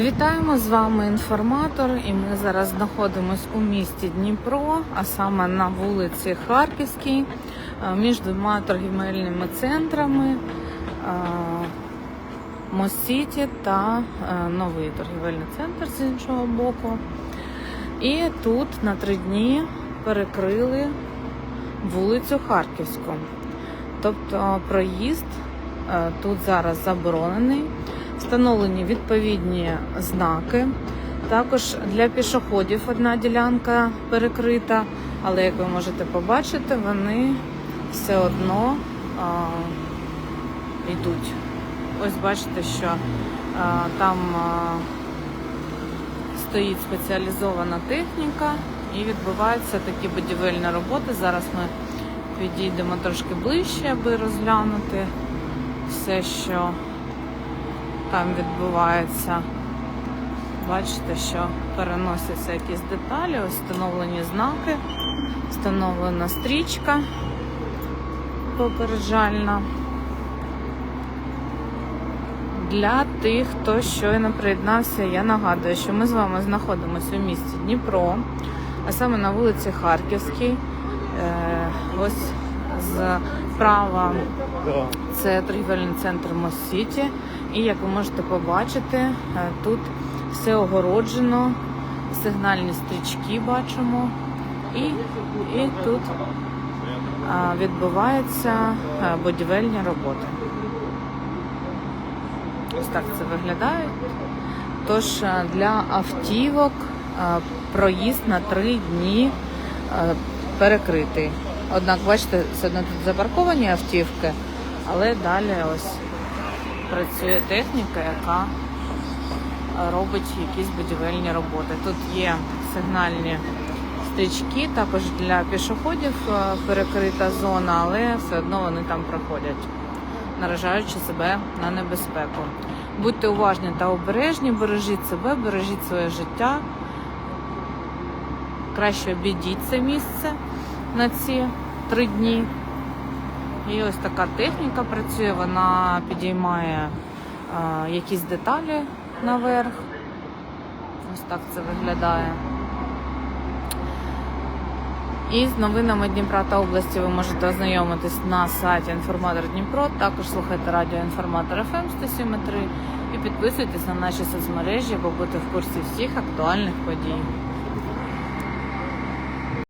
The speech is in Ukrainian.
Вітаємо з вами інформатор, і ми зараз знаходимося у місті Дніпро, а саме на вулиці Харківській, е, між двома торгівельними центрами е, Мосіті та е, новий торгівельний центр з іншого боку. І тут на три дні перекрили вулицю Харківську. Тобто проїзд тут зараз заборонений. Встановлені відповідні знаки. Також для пішоходів одна ділянка перекрита, але як ви можете побачити, вони все одно а, йдуть. Ось бачите, що а, там а, стоїть спеціалізована техніка і відбуваються такі будівельні роботи. Зараз ми підійдемо трошки ближче, аби розглянути все, що там відбувається. Бачите, що переносяться якісь деталі, встановлені знаки, встановлена стрічка попереджальна. Для тих, хто щойно приєднався, я нагадую, що ми з вами знаходимося у місті Дніпро, а саме на вулиці Харківській. Е, Ось справа це торгівельний центр Моссіті. І як ви можете побачити, е, тут все огороджено, сигнальні стрічки бачимо. І, і тут відбуваються е, будівельні роботи. Ось так це виглядає. Тож е, для автівок проїзд на три дні перекритий. Однак, бачите, все одно тут запарковані автівки, але далі ось працює техніка, яка робить якісь будівельні роботи. Тут є сигнальні стрічки, також для пішоходів е, перекрита зона, але все одно вони там проходять, наражаючи себе на небезпеку. Будьте уважні та обережні, бережіть себе, бережіть своє життя. Краще обійдіть це місце на ці три дні. І ось така техніка працює, вона підіймає а, якісь деталі наверх. Ось так це виглядає. І з новинами Дніпра та області ви можете ознайомитись на сайті Інформатор Дніпро. Також слухайте радіо Інформатор ФМ 107.3 і підписуйтесь на наші соцмережі, аби бути в курсі всіх актуальних подій.